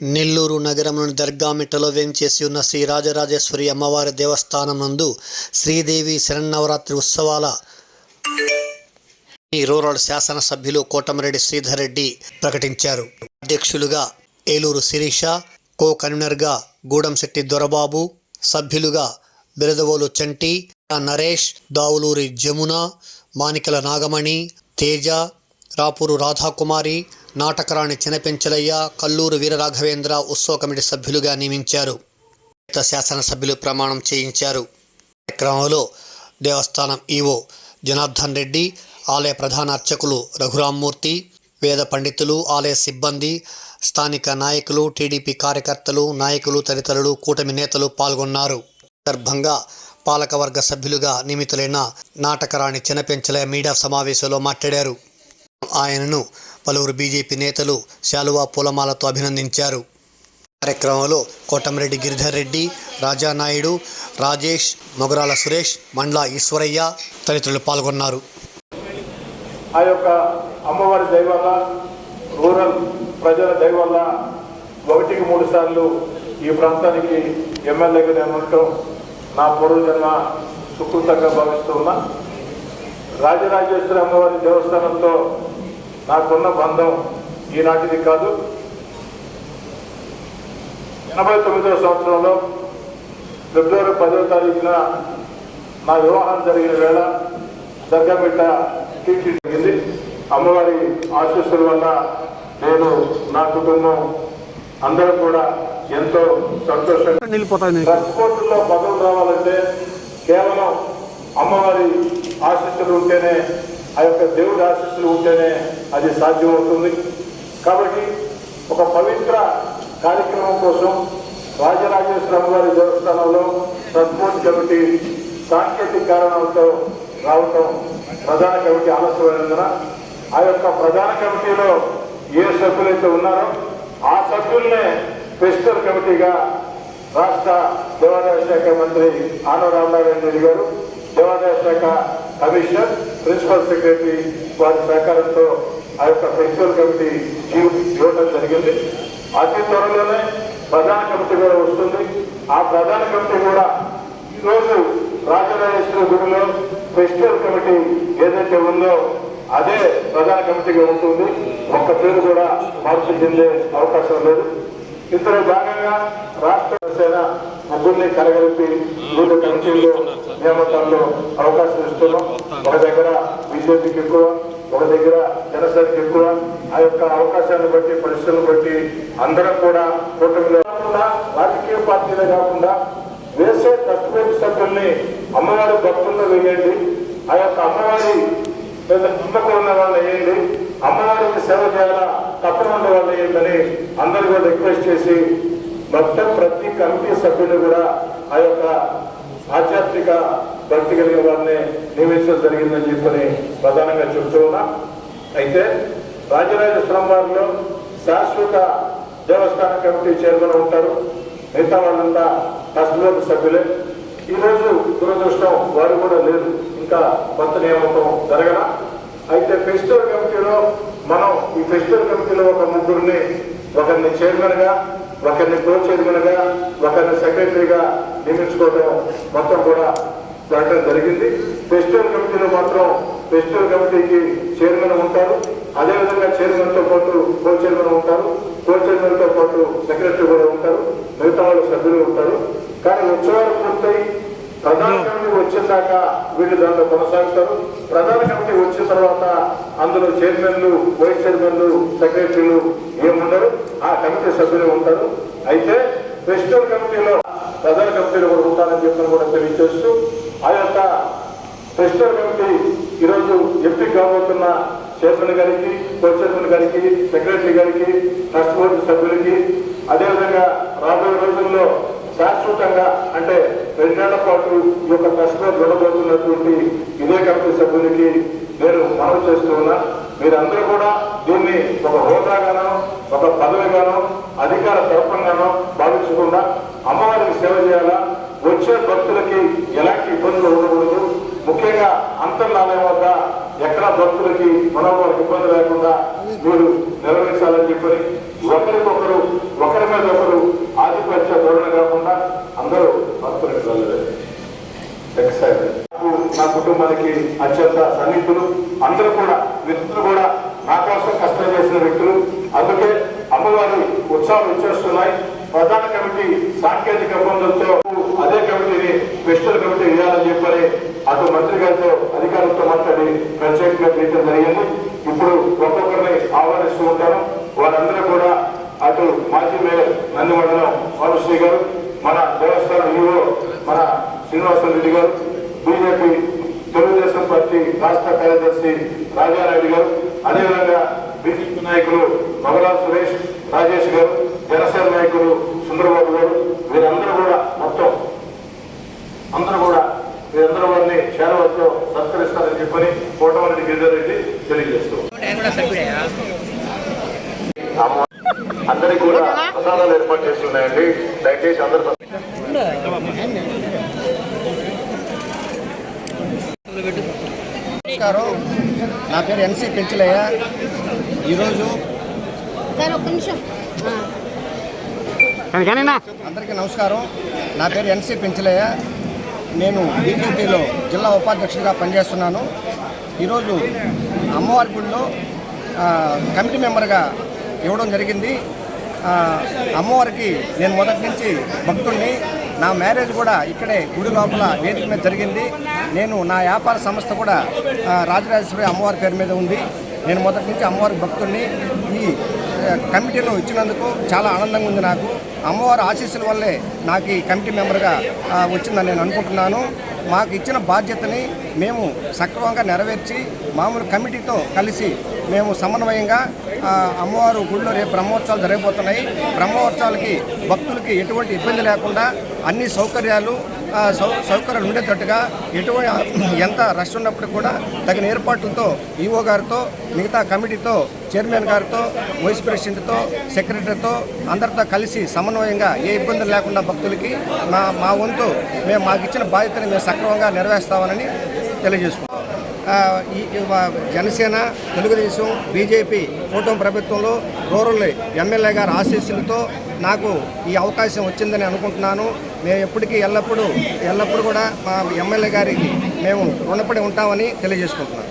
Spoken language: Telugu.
నెల్లూరు నగరంలోని దర్గామిట్టలో వేంచేసి ఉన్న శ్రీ రాజరాజేశ్వరి అమ్మవారి దేవస్థానం నందు శ్రీదేవి శరన్నవరాత్రి ఉత్సవాల రూరల్ శాసనసభ్యులు కోటమిరెడ్డి శ్రీధర్ రెడ్డి ప్రకటించారు. అధ్యక్షులుగా ఏలూరు శిరీష కో కన్వీనర్గా గూడెంశెట్టి దొరబాబు సభ్యులుగా బిరదవోలు చంటి నరేష్ దావులూరి జమున మానికల నాగమణి తేజ రాపూరు రాధాకుమారి నాటకరాణి చినపెంచలయ్య కల్లూరు వీరరాఘవేంద్ర ఉత్సవ కమిటీ సభ్యులుగా నియమించారు. శాసనసభ్యులు ప్రమాణం చేయించారు. కార్యక్రమంలో దేవస్థానం ఈవో జనార్దన్ రెడ్డి ఆలయ ప్రధాన అర్చకులు రఘురామ్మూర్తి వేద పండితులు ఆలయ సిబ్బంది స్థానిక నాయకులు టీడీపీ కార్యకర్తలు నాయకులు తదితరులు కూటమి నేతలు పాల్గొన్నారు. సందర్భంగా పాలకవర్గ సభ్యులుగా నియమితులైన నాటకరాణి చినపెంచలయ్య మీడియా సమావేశంలో మాట్లాడారు. ఆయనను పలువురు బీజేపీ నేతలు శాలువా పూలమాలతో అభినందించారు. కార్యక్రమంలో కోటమిరెడ్డి గిరిధర్ రెడ్డి రాజానాయుడు రాజేష్ మొగరాల సురేష్ మండ్ల ఈశ్వరయ్య తదితరులు పాల్గొన్నారు. ఆ యొక్క అమ్మవారి దయ రూరల్ ప్రజల దయ ఒకటికి మూడు సార్లు ఈ ప్రాంతానికి ఎమ్మెల్యేగా నేను ఉండటం నా పూర్వజన్మ సుకృతంగా భావిస్తున్నా రాజరాజేశ్వరి అమ్మవారి దేవస్థానంతో నాకున్న బంధం ఈనాటిది కాదు. ఎనభై తొమ్మిదవ సంవత్సరంలో ఫిబ్రవరి పదవ తారీఖున నా వివాహం జరిగిన వేళ దగ్గరబిట్ట కీర్తి జరిగింది. అమ్మవారి ఆశీస్సుల వల్ల నేను నా కుటుంబం అందరూ కూడా ఎంతో సంతోషంగా ట్రాన్స్పోర్ట్లో పదవులు రావాలంటే కేవలం అమ్మవారి ఆశీస్సులు ఉంటేనే ఆ యొక్క దేవుడి ఆశీస్సులు ఉంటేనే అది సాధ్యమవుతుంది. కాబట్టి ఒక పవిత్ర కార్యక్రమం కోసం రాజరాజేశ్వరరావు గారి దేవస్థానంలో ట్రాన్స్పోర్ట్ కమిటీ సాంకేతిక కారణాలతో రావటం ప్రధాన కమిటీ ఆలస్యమైనందున ఆ యొక్క ప్రధాన కమిటీలో ఏ సభ్యులైతే ఉన్నారో ఆ సభ్యుల్నే ఫెస్టివల్ కమిటీగా రాష్ట్ర దేవాదాయ శాఖ మంత్రి ఆనవ రామనారాయణ రెడ్డి గారు దేవాదాయ శాఖ కమిషనర్ ప్రిన్సిపల్ సెక్రటరీ వారి సహకారంతో ఆ యొక్క ఫెస్టివల్ కమిటీ ఇవ్వడం జరిగింది. అతి త్వరలోనే ప్రధాన కమిటీ కూడా వస్తుంది. ఆ ప్రధాన కమిటీ కూడా ఈరోజు రాజరాజేశ్వర గుడిలో ఫెస్టివల్ కమిటీ ఏదైతే ఉందో అదే ప్రధాన కమిటీగా ఉంటుంది. ఒక్క పేరు కూడా మార్పు చెందే అవకాశం లేదు. ఇందులో భాగంగా రాష్ట్ర సేన ముగ్గురిని కలగలిపి మూడు కమిటీల్లో నియామకాల్లో అవకాశం ఇస్తున్నాం. ఒక దగ్గర బీజేపీకి ఎక్కువ ఒక దగ్గర జనసేనకి ఎక్కువ. ఆ యొక్క అవకాశాన్ని బట్టి పరిస్థితులను బట్టి అందరం కూడా కూటమిలో కాకుండా రాజకీయ పార్టీలే కాకుండా వేసే కష్టపడి సభ్యుల్ని అమ్మవారి భక్తుల్లో వేయండి. ఆ యొక్క అమ్మవారి మీద నమ్మకం ఉన్న వాళ్ళు వేయండి. అమ్మవారికి సేవ చేయాలా? తప్పన ఉండే వాళ్ళు వేయండి అందరూ కూడా రిక్వెస్ట్ చేసి మొత్తం ప్రతి కమిటీ సభ్యులు కూడా ఆ యొక్క ఆధ్యాత్మిక భక్తి కలిగిన వారిని నియమించడం జరిగిందని చెప్పని ప్రధానంగా చెబుతూ ఉన్నా. అయితే రాజరాజేశ్వరం వారిలో శాశ్వత దేవస్థాన కమిటీ చైర్మన్ ఉంటారు. మిగతా వాళ్ళంతా ట్రస్ట్ సభ్యులే. ఈరోజు దురదృష్టం వారు కూడా లేదు. ఇంకా కొత్త నియామకం జరగల. అయితే ఫెస్టివల్ కమిటీలో మనం ఈ ఫెస్టివల్ కమిటీలో ఒక ముగ్గురిని ఒకరిని చైర్మన్గా ఒకరిని కో చైర్మన్ ఒకరిని సెక్రటరీగా నియమించుకోవడం మొత్తం కూడా జరగడం జరిగింది. ఫెస్టివల్ కమిటీలో మాత్రం ఫెస్టివల్ కమిటీకి చైర్మన్ ఉంటారు. అదేవిధంగా చైర్మన్తో పాటు కో చైర్మన్ ఉంటారు. కో చైర్మన్తో పాటు సెక్రటరీ కూడా ఉంటారు. మిగతా వాళ్ళు సభ్యులు ఉంటారు. కానీ ఉత్సవాలు పూర్తయి ప్రధాన కమిటీ వచ్చిన దాకా వీళ్ళు దాంట్లో కొనసాగుతారు. ప్రధాన కమిటీ వచ్చిన తర్వాత అందులో చైర్మన్లు వైస్ చైర్మన్లు సెక్రటరీలు ఏముండరు. ఆ కమిటీ సభ్యులు ఉంటారు. అయితే ఫెస్టివల్ కమిటీలో ప్రధాన కమిటీలు కూడా ఉంటారని చెప్పని కూడా తెలియజేస్తూ ఆ యొక్క ఫెస్టివల్ కమిటీ ఈరోజు ఎంపిక కాబోతున్న చైర్మన్ గారికి కో చైర్మన్ గారికి సెక్రటరీ గారికి ట్రస్ట్ బోర్డు సభ్యులకి అదేవిధంగా రాబోయే రోజుల్లో శాశ్వతంగా అంటే రెండేళ్ళ పాటు ఈ యొక్క ట్రస్ట్ బోర్డు ఇదే కమిటీ సభ్యులకి నేను మనవి చేస్తున్నా మీరందరూ కూడా దీన్ని ఒక హోదాగానో ఒక పదవిగానో అధికార తరపంగానో భావించకుండా అమ్మవారికి సేవ చేయాలా? వచ్చే భక్తులకి ఎలా అత్యంత సన్నిహితులు. అందరూ కూడా మిత్రులు కూడా నా కోసం కష్టం చేసిన వ్యక్తులు. అందుకే అమ్మవారి ఉత్సవాలు వచ్చేస్తున్నాయి. ప్రధాన కమిటీ సాంకేతిక ఇబ్బందులతో అదే కమిటీని స్పెషల్ కమిటీ వేయాలని చెప్పని అటు మంత్రి గారితో అధికారులతో మాట్లాడి ప్రత్యేకంగా చేయడం జరిగింది. ఇప్పుడు ఒక్కొక్కరిని ఆహ్వానిస్తూ ఉంటాను. వారందరూ కూడా అటు మాజీ మేయర్ నందిమండలం వారుశ్రీ గారు మన దేవస్థానం ఈవో మన శ్రీనివాసరెడ్డి గారు బీజేపీ తెలుగుదేశం పార్టీ రాష్ట్ర కార్యదర్శి రాజారెడ్డి గారు అదేవిధంగా బీజేపీ నాయకులు మగరాజ్ సురేష్ రాజేష్ గారు జనసేన నాయకులు సుందరబాబు గారు వీరందరూ కూడా మొత్తం అందరూ కూడా వీరందరూ వారిని చేరవతో సత్కరిస్తారని చెప్పని కోటమరెడ్డి గిరిధర్ రెడ్డి తెలియజేస్తూ అందరికీ కూడా ప్రసాదాలు ఏర్పాటు చేస్తున్నాయండి. దయచేసి అందరూ నమస్కారం. నా పేరు ఎన్సి పెంచలయ్య. ఈరోజు సార్ ఒక్క నిమిషం. ఆ. అందరికీ నమస్కారం. నా పేరు ఎన్సి పెంచలయ్య. నేను బీజేపీలో జిల్లా ఉపాధ్యక్షుడిగా పనిచేస్తున్నాను. ఈరోజు అమ్మవారి గుడిలో కమిటీ మెంబర్గా ఇవ్వడం జరిగింది. అమ్మవారికి నేను మొదటి నుంచి భక్తుడిని నా మ్యారేజ్ కూడా ఇక్కడే గుడి లోపల వేదిక మీద జరిగింది. నేను నా వ్యాపార సంస్థ కూడా రాజరాజేశ్వరి అమ్మవారి పేరు మీద ఉంది. నేను మొదటి నుంచి అమ్మవారి భక్తుడిని ఈ కమిటీలో ఇచ్చినందుకు చాలా ఆనందంగా ఉంది నాకు. అమ్మవారి ఆశీస్సుల వల్లే నాకు ఈ కమిటీ మెంబర్గా వచ్చిందని నేను అనుకుంటున్నాను. మాకు ఇచ్చిన బాధ్యతని మేము సక్రమంగా నెరవేర్చి మామూలు కమిటీతో కలిసి మేము సమన్వయంగా అమ్మవారు గుడిలో రేపు బ్రహ్మోత్సవాలు జరగబోతున్నాయి. బ్రహ్మోత్సవాలకి భక్తులకి ఎటువంటి ఇబ్బంది లేకుండా అన్ని సౌకర్యాలు సౌ సౌకర్యాలు ఉండేటట్టుగా ఎటువంటి ఎంత రష్ ఉన్నప్పుడు కూడా తగిన ఏర్పాట్లతో ఈఓ గారితో మిగతా కమిటీతో చైర్మన్ గారితో వైస్ ప్రెసిడెంట్తో సెక్రటరీతో అందరితో కలిసి సమన్వయంగా ఏ ఇబ్బందులు లేకుండా భక్తులకి మా మా వంతు మేము మాకు ఇచ్చిన బాధ్యతని మేము సక్రమంగా నెరవేర్స్తామని తెలియజేసుకున్నాం ఈ జనసేన తెలుగుదేశం బీజేపీ కూటమి ప్రభుత్వంలో రూరల్ ఎమ్మెల్యే గారి ఆశీస్సులతో నాకు ఈ అవకాశం వచ్చిందని అనుకుంటున్నాను. మేము ఎప్పటికీ ఎల్లప్పుడూ ఎల్లప్పుడూ కూడా మా ఎమ్మెల్యే గారికి మేము రుణపడి ఉంటామని తెలియజేసుకుంటున్నాం.